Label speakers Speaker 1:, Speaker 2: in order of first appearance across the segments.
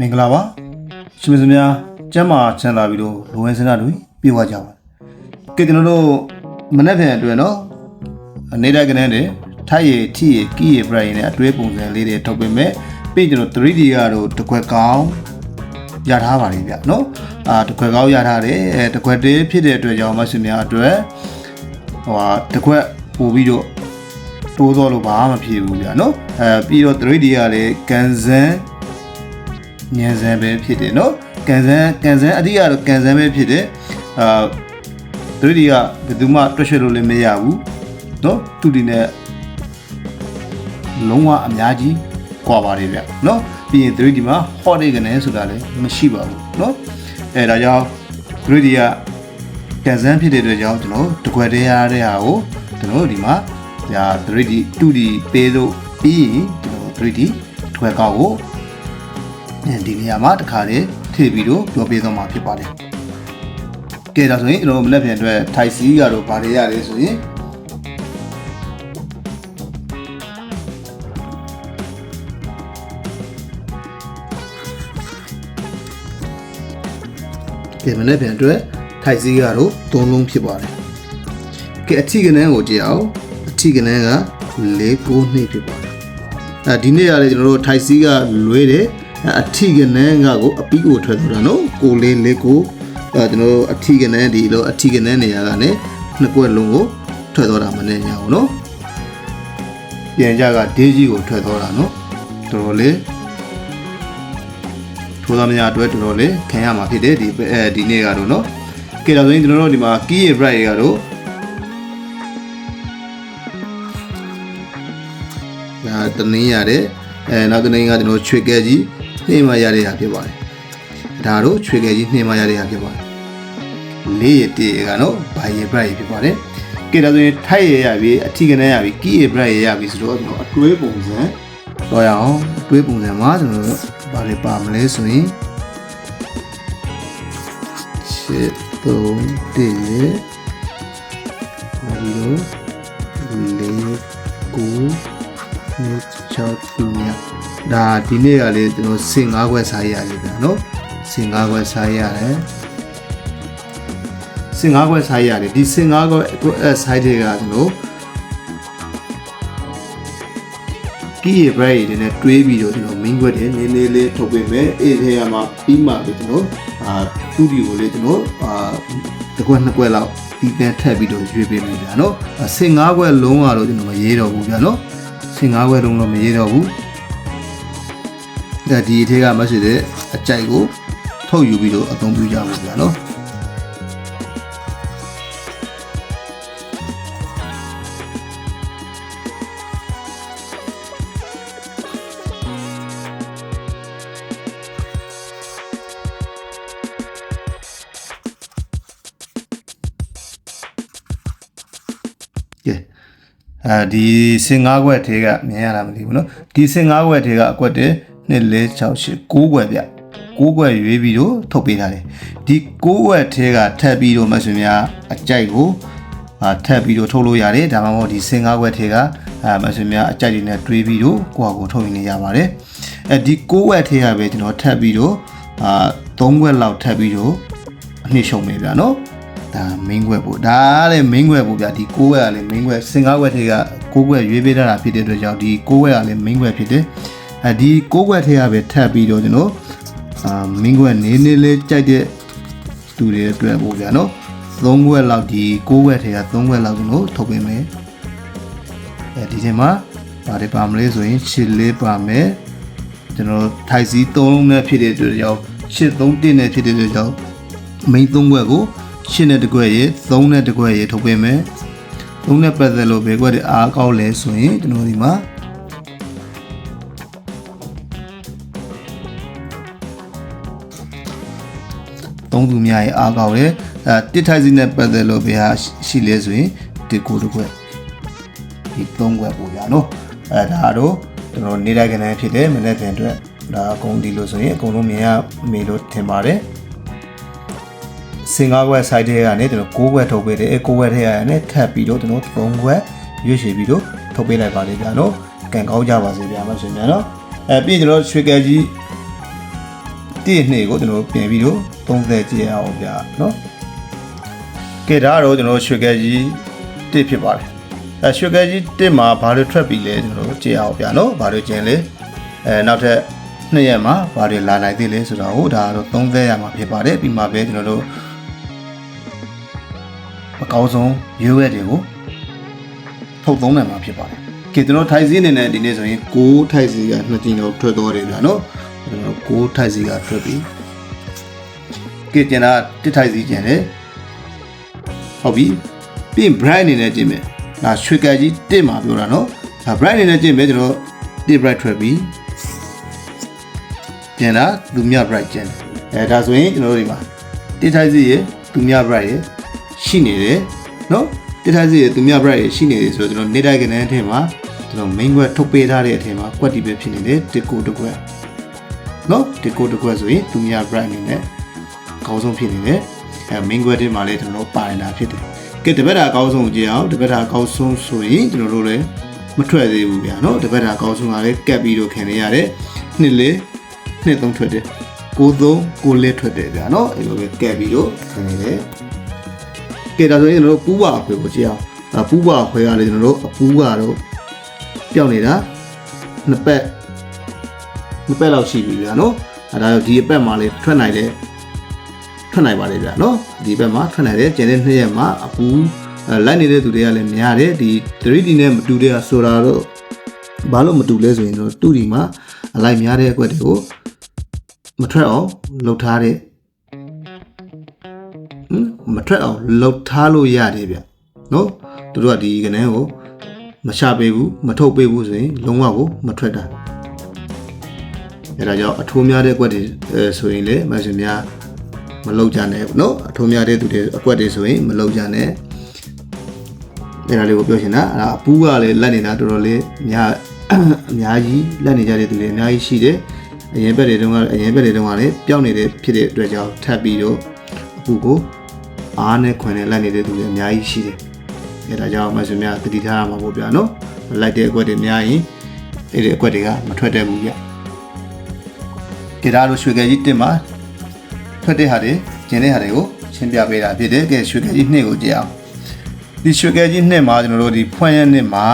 Speaker 1: မင်္ဂလာပါရှင်မစများကျမ်းမာချမ်းသာပြီးတော့လိုဝင်စနာတွေပြေဝကြပါကဲကျွန်တော်တို့မနေ့ပြန်အတွက်နော်အနေတိုင်းကနေတယ်ထိုက်ရထီရကီရပရိုင်နဲ့အတွဲပုံစံလေးတွေထုတ်ပေးမယ်ပြီးကျွန်တော် 3D ကတော့တစ်ခွက်ကောင်းရထားပါလိမ့်ဗျနော်အာတစ်ခွက်ကောင်းရထားတယ်အဲတစ်ခွက်သေးဖြစ်တဲ့အတွက်ကြောင့်မရှင်များအတွက်ဟိုဟာတစ်ခွက်ပို့ပြီးတော့တိုးတော့လို့ဘာမှမဖြစ်ဘူးဗျာနော်အဲပြီးတော့ 3D ကလည်းကန်စန်း ညံစန်းပဲဖြစ်တယ်နော်ကန်စန်းကန်စန်းအတိကတော့ကန်စန်းပဲဖြစ်တယ်အာ 3D ကဘယ်သူမှတွက်ချက်လို့လည်းမရဘူးနော်သူဒီနဲ့လုံးဝအများကြီးကွာပါတယ်ဗျနော်ပြီးရင် 3D မှာ hot တွေကနေဆိုတာလည်းမရှိပါဘူးနော်အဲဒါကြောင့် 3D ကကန်စန်းဖြစ်တဲ့အတွက်ကြောင့်ကျွန်တော်တကွက်တည်းရတဲ့ဟာကိုကျွန်တော်ဒီမှာဒါ 3D 2D ပေးလို့ပြီးရင်ကျွန်တော် 3D ထွယ်ကောက်ကို ဒီနေရာမှာတစ်ခါလေးထည့်ပြီးတော့ပြောပြသွားမှာဖြစ်ပါတယ်ကဲဒါဆိုရင်ကျွန်တော်မနေ့ပြန်အတွက်ထိုက်စီကတော့ဗာတွေရတယ်ဆိုရင်ကဲမနေ့ပြန်အတွက်ထိုက်စီကတော့သုံးလုံးဖြစ်ပါတယ်ကဲအထီကနန်းကိုကြည့်အောင်အထီကနန်းက၄9နှစ်ဖြစ်ပါတယ်အဲဒီနေ့ရတယ်ကျွန်တော်တို့ထိုက်စီကလွဲတယ် အထီကနန်းကကိုအပီးကိုထွက်သွားတာနော်ကိုလေးလေးကိုအဲကျွန်တော်တို့အထီကနန်းဒီလိုအထီကနန်းနေရာကနေနှစ်ကွက်လုံးကိုထွက်သွားတာမနေညာဘူးနော်ပြန်ကြကဒေးကြီးကိုထွက်သွားတာနော်တော်တော်လေးထိုးသားများအတွက်တော်တော်လေးခံရမှာဖြစ်တယ်ဒီအဲဒီနေ့ကတော့နော်ကဲဒါဆိုရင်ကျွန်တော်တို့ဒီမှာ key bright တွေကတော့ဒါတနင်းရတယ်အဲနောက်တနင်းကကျွန်တော်ချွေကဲကြီး နှင်းမရတဲ့ဟာဖြစ်ပါတယ်ဒါတို့ချွေကဲကြီးနှင်းမရတဲ့ဟာဖြစ်ပါတယ်လေးရတေကနော်ဘာရ bright ဖြစ်ပါတယ်ကဲဒါဆိုရင်ထိုက်ရရပြီအထီးကနေရပြီ key bright ရရပြီဆိုတော့ကျွန်တော်အတွဲပုံစံတော့ရအောင်အတွဲပုံစံမှာကျွန်တော်တို့ဘာတွေပါမလဲဆိုရင်ရှစ်သုံးတည့်ရနောက်ပြီးတော့လေးကိုနှစ်ချော က်သူမြဒါဒီနေ့ကလေကျွန်တော်စင်၅ခွက်စားရတယ်ဗျာနော်စင်၅ခွက်စားရတယ်စင်၅ခွက်စားရတယ်ဒီစင်၅ခွက်အဲဆိုင်တွေကကျွန်တော်ကီးရဘရိတ်တွေနဲ့တွေးပြီးတော့ကျွန်တော်မင်းခွက်တွေနည်းနည်းလေးထုတ်ပေးမယ်အေးထဲရမှာပြီးမှပဲကျွန်တော်အာတူဒီကိုလေကျွန်တော်အာတစ်ခွက်နှစ်ခွက်လောက်ဒီပန်ထပ်ပြီးတော့ရွေးပေးမယ်ဗျာနော်စင်၅ခွက်လုံးကတော့ကျွန်တော်မရေးတော့ဘူးဗျာနော် စင်၅ခွက်လုံးတော့မရေးတော့ဘူးဒါဒီအထက်ကမရှိတဲ့အကြိုက်ကိုထုတ်ယူပြီးတော့အသုံးပြုကြပါဗျာနော် အဲဒီစင်၅ခွက်ထဲကမြင်ရတာမသိဘူးเนาะဒီစင်၅ခွက်ထဲကအကွက်တဲ့2 4 6 8 9ခွက်ဗျ9ခွက်ရွေးပြီးတော့ထုတ်ပေးထားတယ်ဒီ9ခွက်ထဲကထပ်ပြီးတော့မဆွေများအကြိုက်ကိုအာထပ်ပြီးတော့ထုတ်လို့ရတယ်ဒါမှမဟုတ်ဒီစင်၅ခွက်ထဲကအာမဆွေများအကြိုက်တွေနဲ့တွေးပြီးတော့ကိုယ့်အကိုထုတ်နေရပါတယ်အဲဒီ9ခွက်ထဲကပဲကျွန်တော်ထပ်ပြီးတော့အာ3ခွက်လောက်ထပ်ပြီးတော့အနှစ်ရှုံမယ်ဗျာနော် ဒါမင်းခွက်ပေါ့ဒါလည်းမင်းခွက်ပေါ့ဗျာဒီ6ခွက်ကလည်းမင်းခွက်စင်ကားခွက်တွေက6ခွက်ရွေးပေးထားတာဖြစ်တဲ့အတွက်ကြောင့်ဒီ6ခွက်ကလည်းမင်းခွက်ဖြစ်တယ်အဲဒီ6ခွက်ထဲကပဲထပ်ပြီးတော့ကျွန်တော်အာမင်းခွက်နေနေလေးကြိုက်တဲ့သူတွေအတွက်ပေါ့ဗျာနော်3ခွက်လောက်ဒီ6ခွက်ထဲက3ခွက်လောက်ကျွန်တော်ထုတ်ပေးမယ်အဲဒီချိန်မှာဘာတွေပါမလဲဆိုရင်ချစ်လေးပါမယ်ကျွန်တော်ထိုက်စီ3လုံးနဲ့ဖြစ်တဲ့အတွက်ကြောင့်ရှစ်3တင်းနဲ့ဖြစ်တဲ့အတွက်ကြောင့်မိန်3ခွက်ကို ရှင်းတဲ့တစ်ခွက်ရေ3နဲ့တစ်ခွက်ရေထုတ်ပေးမယ်3နဲ့ပတ်သက်လို့ဘယ်ခွက်တွေအားကောက်လဲဆိုရင်ကျွန်တော်ဒီမှာသုံးသူများရဲ့အားကောက်တယ်အဲတစ်ထိုက်စီနဲ့ပတ်သက်လို့ဘယ်ဟာရှိလဲဆိုရင်ဒီကိုတစ်ခွက်ဒီ3ခွက်ပို့ရနော်အဲဒါတော့ကျွန်တော်နေတိုင်းကနေဖြစ်တယ်မနေ့ပြန်အတွက်ဒါအကုန်ဒီလို့ဆိုရင်အကုန်လုံးမြင်ရမေလို့ထင်ပါတယ် စင်ကားခွက် site ထဲကနေကျွန်တော်6ခွက်ထုတ်ပေးတယ်အဲ6ခွက်ထဲကနေထပ်ပြီးတော့ကျွန်တော်3ခွက်ရွေးချယ်ပြီးတော့ထုတ်ပေးလိုက်ပါလိမ့်ဗျာနော်ကံကောင်းကြပါစေဗျာမဆွေများနော်အဲပြီးကျွန်တော်ရွှေကဲကြီးတိနှစ်ကိုကျွန်တော်ပြင်ပြီးတော့30ကြည့်ရအောင်ဗျာနော်ကဲဒါကတော့ကျွန်တော်ရွှေကဲကြီးတစ်ဖြစ်ပါတယ်အဲရွှေကဲကြီးတစ်မှာဘာတွေထွက်ပြီးလဲကျွန်တော်ကြည့်အောင်ဗျာနော်ဘာတွေကျင်လဲအဲနောက်ထပ်နှစ်ရက်မှာဘာတွေလာနိုင်သေးလဲဆိုတော့ဟိုဒါကတော့30ရမှာဖြစ်ပါတယ်ပြီးမှပဲကျွန်တော်တို့ အကောင်းဆုံးရွေးဝဲတွေကိုထုတ်သုံးနိုင်မှာဖြစ်ပါတယ်ကဲကျွန်တော်ထိုင်စည်းအနေနဲ့ဒီနေ့ဆိုရင်6ထိုင်စည်းကနှစ်ကြိမ်တော့ထွက်သွားတယ်ဗျာနော်ကျွန်တော်6ထိုင်စည်းကထွက်ပြီးကဲကျန်တာတစ်ထိုင်စည်းကျန်တယ်ဟုတ်ပြီပြီးရင် bright အနေနဲ့ကျင့်မယ်ဒါရွှေကက်ကြီးတစ်မှာပြောတာနော်ဒါ bright အနေနဲ့ကျင့်မယ်ကျွန်တော်တစ် bright ထွက်ပြီးကျန်တာလူမြ bright ကျန်တယ်အဲဒါဆိုရင်ကျွန်တော်တို့ဒီမှာတစ်ထိုင်စည်းရလူမြ bright ရ ရှိနေတယ်နော်တစ်ထိုင်စည်းရလူမြ bright ရရှိနေတယ်ဆိုတော့ကျွန်တော်နေတိုင်းကနေအထင်မှာကျွန်တော် main ကွက်ထုတ်ပေးထားတဲ့အထင်မှာကွက်တီပဲဖြစ်နေတယ်တစ်ကိုတစ်ကွက်နော်တစ်ကိုတစ်ကွက်ဆိုရင်လူမြ bright အနေနဲ့အကောင်းဆုံးဖြစ်နေတယ်အဲ main ကွက်တွေမှာလည်းကျွန်တော်တို့ပါနေတာဖြစ်တယ်ကဲတပတ်တာအကောင်းဆုံးကြည့်အောင်တပတ်တာအကောင်းဆုံးဆိုရင်ကျွန်တော်တို့လည်းမထွက်သေးဘူးဗျာနော်တပတ်တာအကောင်းဆုံးကလည်းကက်ပြီးတော့ခင်နေရတယ်နှစ်လေးနှစ်သုံးထွက်တယ်ကိုသုံးကိုလေးထွက်တယ်ဗျာနော်အဲ့လိုပဲကက်ပြီးတော့ခင်နေတယ် ကဲဒါဆိုရင်ကျွန်တော်တို့ပူးပါအခွေကိုကြည့်အောင်ဒါပူးပါအခွေကလည်းကျွန်တော်တို့အပူးကတော့ပျောက်နေတာနှစ်ပတ်နှစ်ပတ်လောက်ရှိပြီဗျာနော်အဲဒါတော့ဒီအပတ်မှာလည်းထွက်နိုင်တယ်ထွက်နိုင်ပါလေဗျာနော်ဒီဘက်မှာထွက်နိုင်တယ်ကျန်တဲ့နှစ်ရက်မှာအပူအဲလိုက်နေတဲ့သူတွေကလည်းများတယ်ဒီ 3D နဲ့မတူတဲ့ဆိုတာတော့ဘာလို့မတူလဲဆိုရင်တော့ 2D မှာအလိုက်များတဲ့အကွက်တွေကိုမထွက်အောင်လှုပ်ထားတဲ့ဟမ်မ ထွက်အောင်လှုပ်ထားလို့ရတယ်ဗျနော်သူတို့ကဒီကနန်းကိုမချပေးဘူးမထုတ်ပေးဘူးဆိုရင်လုံးဝကိုမထွက်တာအဲဒါကြောင့်အထိုးများတဲ့ကွက်တွေဆိုရင်လေမရှင်များမလောက်ကြနဲ့နော်အထိုးများတဲ့သူတွေအကွက်တွေဆိုရင်မလောက်ကြနဲ့အဲဒါလေးကိုပြောချင်တာအဲဒါအပူးကလည်းလက်နေတာတော်တော်လေးအများအများကြီးလက်နေကြတဲ့သူတွေအများကြီးရှိတယ်အရင်ဘက်တွေတုန်းကအရင်ဘက်တွေတုန်းကလည်းပျောက်နေတဲ့ဖြစ်တဲ့အတွက်ကြောင့်ထပ်ပြီးတော့အပူကို အားနဲ့ခွင်နဲ့လက်နေတဲ့သူတွေအများကြီးရှိတယ်အဲ့ဒါကြောင့်မဆွေများတတိထားရမှာပေါ့ဗျာနော်လိုက်တဲ့အကွက်တွေများရင်အဲ့ဒီအကွက်တွေကမထွက်တတ်ဘူးဗျကြဒါလိုရွှေကြကြီးတင်မှာထွက်တဲ့ဟာတွေကျင်တဲ့ဟာတွေကိုရှင်းပြပေးတာဖြစ်တယ်ကဲရွှေကြကြီးနှစ်ကိုကြည့်အောင်ဒီရွှေကြကြီးနှစ်မှာကျွန်တော်တို့ဒီဖွင့်ရနှစ်မှာ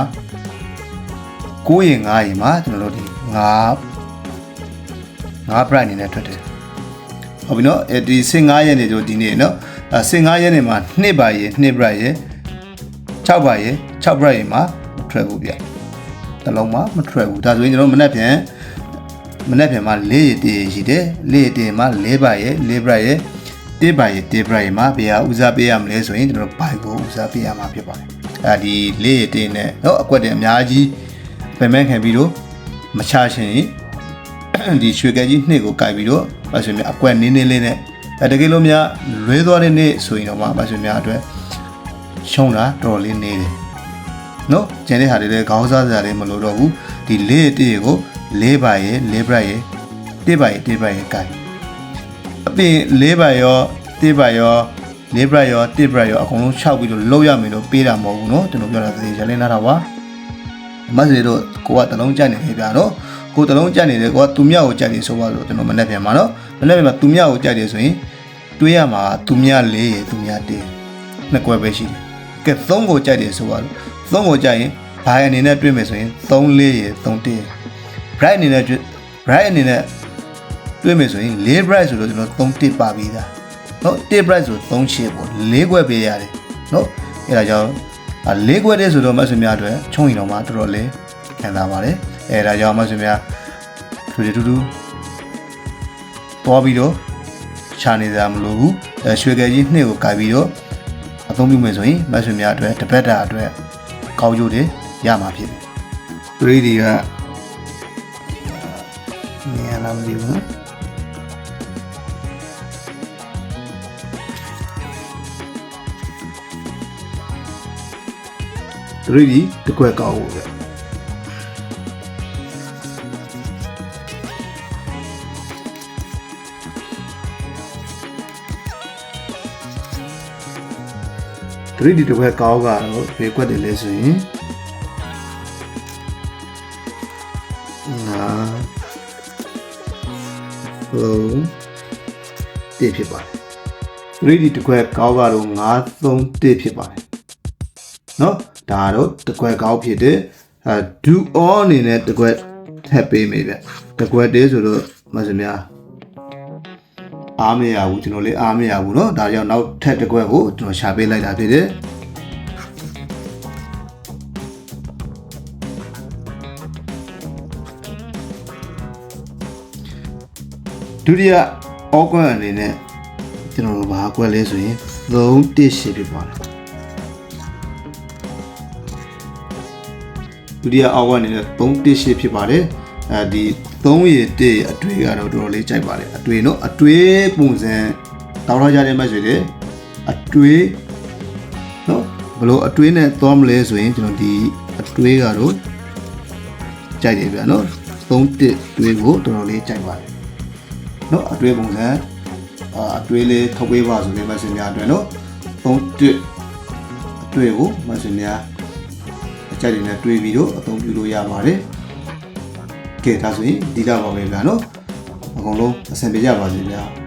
Speaker 1: 9ရင်9ရင်မှာကျွန်တော်တို့ဒီ9 9 bright အနေနဲ့ထွက်တယ် ဟုတ်ပြီနော်အဲဒီ15ရက်နေတို့ဒီနေ့နော်အဲ15ရက်နေမှာ2ပါရေ2 bright ရေ6ပါရေ6 bright ရေမှာမထွက်ဘူးဗျတလုံးမှာမထွက်ဘူးဒါဆိုရင်ကျွန်တော်မနေ့ပြန်မနေ့ပြန်မှာ4ရတည်ရှိတယ်4ရတည်မှာ4ပါရေ4 bright ရေတေးပါရေတေး bright ရေမှာဘယ်ဟာဦးစားပေးရမလဲဆိုရင်ကျွန်တော်ဘိုင်ကိုဦးစားပေးရမှာဖြစ်ပါတယ်အဲဒီ4ရတည်နဲ့နော်အကွက်တွေအများကြီးပင်မဲ့ခံပြီးတော့မချရှင် ဒီရွှေကဲကြီးနှစ်ကိုကြိုက်ပြီးတော့မဆွေများအကွက်နင်းနေလေးနဲ့အဲတကယ်လို့များလွဲသွားတဲ့နေ့ဆိုရင်တော့မဆွေများအတွက်ရှုံးတာတော်တော်လေးနေတယ်နော်ကျန်တဲ့ဟာတွေလည်းခေါင်းစားစရာတွေမလိုတော့ဘူးဒီလေးတည်းကိုလေးပါရဲ့လေးပရက်ရဲ့တေးပါရဲ့တေးပါရဲ့ကြိုက်အပြင်လေးပါရောတေးပါရောလေးပရက်ရောတေးပရက်ရောအကုန်လုံးခြောက်ပြီးတော့လောက်ရမယ်လို့ပေးတာမဟုတ်ဘူးနော်ကျွန်တော်ပြောတာသေချာလေးနားတာပါမဆွေတို့ကိုကတလုံးကြိုက်နေပြီဗျာနော် ကိုတလုံးကြက်နေတယ်ကိုကသူမြကိုကြက်နေဆိုပါတော့ကျွန်တော်မနေ့ပြန်ပါနော်မနေ့ပြန်မှာသူမြကိုကြက်တယ်ဆိုရင်တွေးရမှာသူမြလေးရယ်သူမြတေးနှစ်ကွက်ပဲရှိတယ်ကဲသုံးကိုကြက်တယ်ဆိုပါတော့သုံးကိုကြက်ရင်ဘိုင်အနေနဲ့တွေးမယ်ဆိုရင်3လေးရယ်3တေး bright အနေနဲ့ bright အနေနဲ့တွေးမယ်ဆိုရင်4 bright ဆိုတော့ကျွန်တော်3တေးပါပြီးသားနော်တေး bright ဆို3ရှစ်ပေါ့4ကွက်ပေးရတယ်နော်အဲ့ဒါကြောင့်၄ခွက်တည်းဆိုတော့မဆွေများအတွက်ချုံရင်တော့မှတော်တော်လေးခံစားပါတယ် အဲဒါကြောင့်မဆွေများလူတွေတူတူသွားပြီးတော့ရှာနေကြမလို့ဘူးအဲရွှေကယ်ကြီးနှစ်ကိုကပ်ပြီးတော့အသုံးပြုမယ်ဆိုရင်မဆွေများအတွက်တပတ်တာအတွက်ကောင်းကျိုးတွေရမှာဖြစ်တယ်ပရိဒီကမြန်လာမလို့ဘူးသူတို့ဒီတကွက်ကောင်းဘူးဗျ 3D တစ်ခွက်ကောင်းကတော့ဘယ်ခွက်တယ်လဲဆိုရင်ငါလုံး1ဖြစ်ပါတယ် 3D တစ်ခွက်ကောင်းကတော့9 3 1ဖြစ်ပါတယ်เนาะဒါတော့တစ်ခွက်ကောင်းဖြစ်တယ်အဲ do all အနေနဲ့တစ်ခွက်ထပ်ပေးမယ်ဗျတစ်ခွက်တည်းဆိုတော့မစများ အားမရဘူးကျွန်တော်လေးအားမရဘူးเนาะဒါကြောင့်နောက်ထပ်တစ်ခွက်ကိုကျွန်တော်ရှာပေးလိုက်တာဖြစ်တယ် ဒုတိယအောကွက်အနေနဲ့ကျွန်တော်တို့ဘာကွက်လဲဆိုရင်3 1ရှိဖြစ်ပါတယ်ဒုတိယအောကွက်အနေနဲ့3 1ရှိဖြစ်ပါတယ်အဲဒီ 3ရေ1အတွေ့ကတော့တော်တော်လေးကြိုက်ပါတယ်အတွေ့နော်အတွေ့ပုံစံတောင်းထားကြတဲ့မှတ်ဆိုရင်အတွေ့နော်ဘလို့အတွေ့နဲ့သွားမလဲဆိုရင်ကျွန်တော်ဒီအတွေ့ကတော့ကြိုက်တယ်ဗျာနော်3 1တွေ့ကိုတော်တော်လေးကြိုက်ပါတယ်နော်အတွေ့ပုံစံအာအတွေ့လေးထုတ်ပေးပါဆိုတဲ့ message များအတွက်နော်သုံးတစ်အတွေ့ကို message များအကြိုက်တွေနဲ့တွေးပြီးတော့အသုံးပြုလို့ရပါတယ် ကဲဒါဆိုရင်ဒီတော့ပါပဲဗျာနော်အကုန်လုံးအဆင်ပြေကြပါစေဗျာ